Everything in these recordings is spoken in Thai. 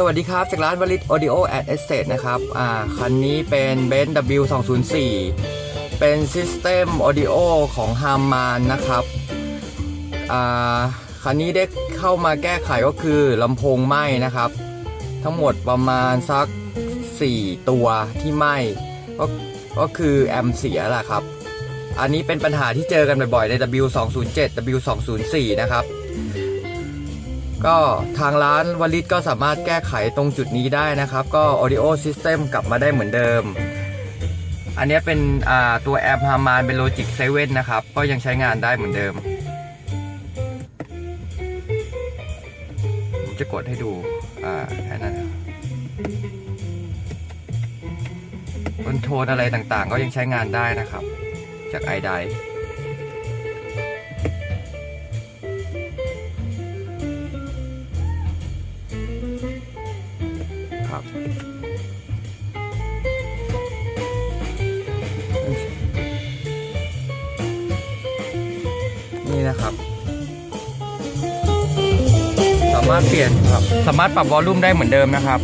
สวัสดีครับ จากร้านวลิต Audio and Estate นะครับ อ่า คันนี้เป็น b e n z W204 เป็น System Audio ของ Harman นะครับ อ่า คันนี้ได้เข้ามาแก้ไขก็คือลำโพงไหม้นะครับ ทั้งหมดประมาณสัก 4 ตัวที่ไหม้ก็ก็คือแอมเสียแหละครับ อันนี้เป็นปัญหาที่เจอกันบ่อยๆใน W207 W204 นะครับ ก็ทางร้านวลิตก็สามารถแก้ไขตรงจุดนี้ได้นะครับ ก็ audio system กลับมาได้เหมือนเดิม อันนี้เป็นตัวแอมฮามานเป็น Logic 7 นะครับ ก็ยังใช้งานได้เหมือนเดิม ผมจะกดให้ดูอ่าแค่นั้นคอนโทรลอะไรต่างๆ ก็ยังใช้งานได้นะครับ จาก i ครับนี่นะครับ สามารถเปลี่ยนครับ สามารถปรับวอลลุ่มได้เหมือนเดิมนะครับ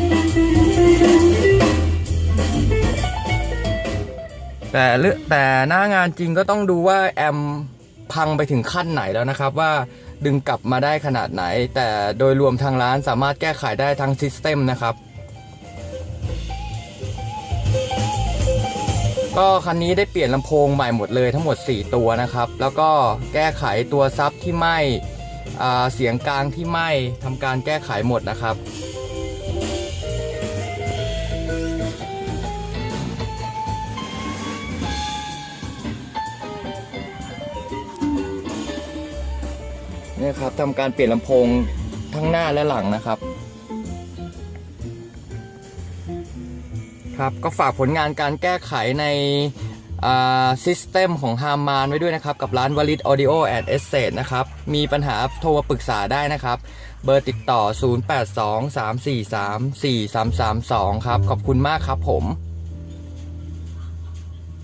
แต่เลือกแต่หน้างานจริงก็ต้องดูว่าแอมพังไปถึงขั้นไหนแล้วนะครับ ว่าดึงกลับมาได้ขนาดไหน แต่โดยรวมทางร้านสามารถแก้ไขได้ทั้งซิสเต็มนะครับ ก็คันนี้ได้เปลี่ยนลำโพงใหม่หมดเลยทั้งหมด 4 ตัวนะครับ แล้วก็แก้ไขตัวซับที่ไหมอ่าเสียงกลางที่ไหมทำการแก้ไขหมดนะครับนี่ครับทำการเปลี่ยนลำโพงทั้งหน้าและหลังนะครับ ครับก็ฝากผลงานการแก้ไขในซิสเต็มของฮามานไว้ด้วยนะครับ กับร้านวลิตออดิโอแอดเอสเซนะครับ มีปัญหาโทรปรึกษาได้นะครับ เบอร์ติดต่อ 0823434332 ครับ ขอบคุณมากครับผม